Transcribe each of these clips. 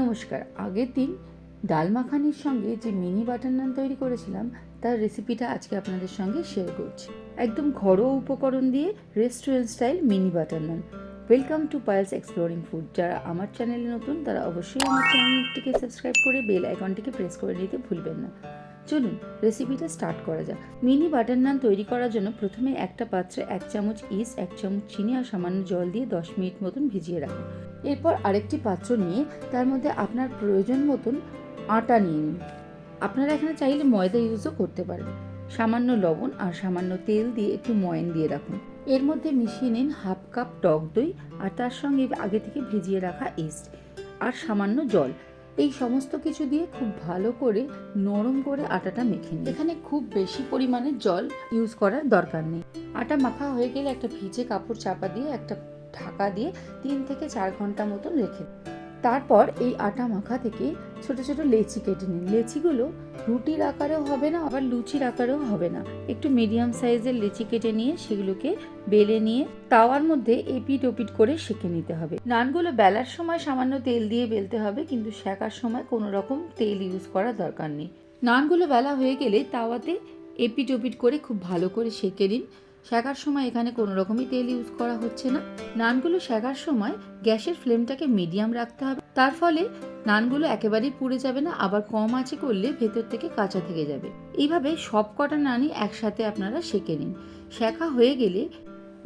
নমস্কার। আগের দিন ডাল মাখানির সঙ্গে যে মিনি বাটার নান তৈরি করেছিলাম, তার রেসিপিটা আজকে আপনাদের সঙ্গে শেয়ার করছি। একদম ঘরোয়া উপকরণ দিয়ে restaurant style mini butter naan. Welcome to Payel's exploring food যারা আমার চ্যানেলে নতুন, তারা অবশ্যই আমার চ্যানেলটিকে সাবস্ক্রাইব করে বেল আইকনটিকে প্রেস করে নিতে ভুলবেন না। চলুন রেসিপিটা স্টার্ট করা যাক। মিনি বাটার নান তৈরি করার জন্য প্রথমে একটা পাত্রে এক চামচ ইস, এক চামচ চিনি আর সামান্য জল দিয়ে দশ মিনিট মতন ভিজিয়ে রাখুন। এরপর আরেকটি পাত্র নিয়ে তার মধ্যে আপনার প্রয়োজন মতন আটা নিয়ে নিন। আপনারা এখানে চাইলে ময়দা ইউজও করতে পারেন। সামান্য লবণ আর সামান্য তেল দিয়ে একটু ময়ন দিয়ে রাখুন। এর মধ্যে মিশিয়ে নিন হাফ কাপ টক দই আর তার সঙ্গে আগে থেকে ভিজিয়ে রাখা ইস্ট আর সামান্য জল। এই সমস্ত কিছু দিয়ে খুব ভালো করে নরম করে আটাটা মেখে নিন এখানে খুব বেশি পরিমাণে জল ইউজ করার দরকার নেই আটা মাখা হয়ে গেলে একটা ভিজে কাপড় চাপা দিয়ে, একটা ঢাকা দিয়ে তিন থেকে চার ঘণ্টা মতন রেখে দিন। তারপর এই আটা মাখা থেকে ছোট ছোট লেচি কেটে নিন। লেচিগুলো রুটির আকারেও হবে না, আবার লুচির আকারেও হবে না। একটু মিডিয়াম সাইজের লেচি কেটে নিয়ে সেগুলোকে বেলে নিয়ে তাওয়ার মধ্যে এপিট ওপিট করে সেঁকে নিতে হবে। নানগুলো বেলার সময় সামান্য তেল দিয়ে বেলতে হবে, কিন্তু সেকার সময় কোনো রকম তেল ইউজ করার দরকার নেই। নানগুলো বেলা হয়ে গেলে তাওয়াতে এপিট ওপিট করে খুব ভালো করে সেঁকে নিন। শেখার সময় এখানে কোনো রকমই তেল ইউজ করা হচ্ছে না। নানগুলো শেখার সময় গ্যাসের ফ্লেমটাকে মিডিয়াম রাখতে হবে। তার ফলে নানগুলো একেবারেই পুড়ে যাবে না, আবার কম আঁচে করলে ভেতর থেকে কাঁচা থেকে যাবে। এইভাবে সব কটা নানই একসাথে আপনারা সেঁকে নিন। শেখা হয়ে গেলে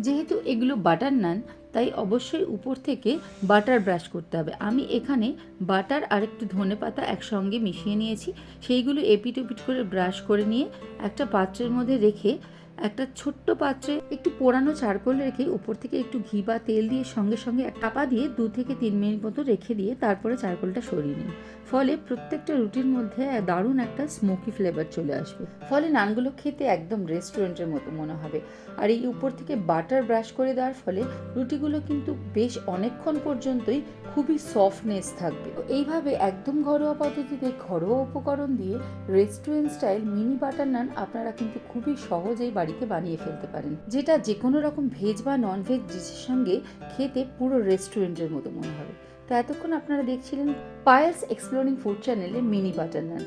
যেহেতু এগুলো বাটার নান, তাই অবশ্যই উপর থেকে বাটার ব্রাশ করতে হবে। আমি এখানে বাটার আর একটু ধনে পাতা একসঙ্গে মিশিয়ে নিয়েছি। সেইগুলো এপিট ওপিট করে ব্রাশ করে নিয়ে একটা পাত্রের মধ্যে রেখে একটা ছোট্ট পাত্রে একটু পোড়ানো চারকোল রেখে উপর থেকে একটু ঘি বা তেল দিয়ে সঙ্গে সঙ্গে এক চাপা দিয়ে দু থেকে তিন মিনিট মতো রেখে দিয়ে তারপরে চারকোলটা সরিয়ে নিন। ফলে প্রত্যেকটা রুটির মধ্যে দারুণ একটা স্মোকি ফ্লেভার চলে আসবে। ফলে নানগুলো খেতে একদম রেস্টুরেন্টের মতো মনে হবে। আর এই উপর থেকে বাটার ব্রাশ করে দেওয়ার ফলে রুটিগুলো কিন্তু বেশ অনেকক্ষণ পর্যন্তই খুবই সফটনেস থাকবে। তো এইভাবে একদম ঘরোয়া পদ্ধতিতে ঘরোয়া উপকরণ দিয়ে restaurant style mini butter naan আপনারা কিন্তু খুবই সহজেই বাড়িতে বানিয়ে ফেলতে পারেন। যেটা যে কোনো রকম ভেজ বা নন ভেজ ডিশের সঙ্গে খেতে পুরো রেস্টুরেন্টের মতো মনে হবে। তো এতক্ষণ আপনারা দেখছিলেন পায়েলস এক্সপ্লোরিং ফুড চ্যানেলে মিনি বাটার নান।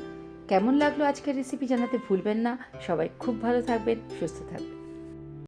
কেমন লাগল আজকের রেসিপি জানাতে ভুলবেন না। সবাই খুব ভালো থাকবেন, সুস্থ থাকবেন।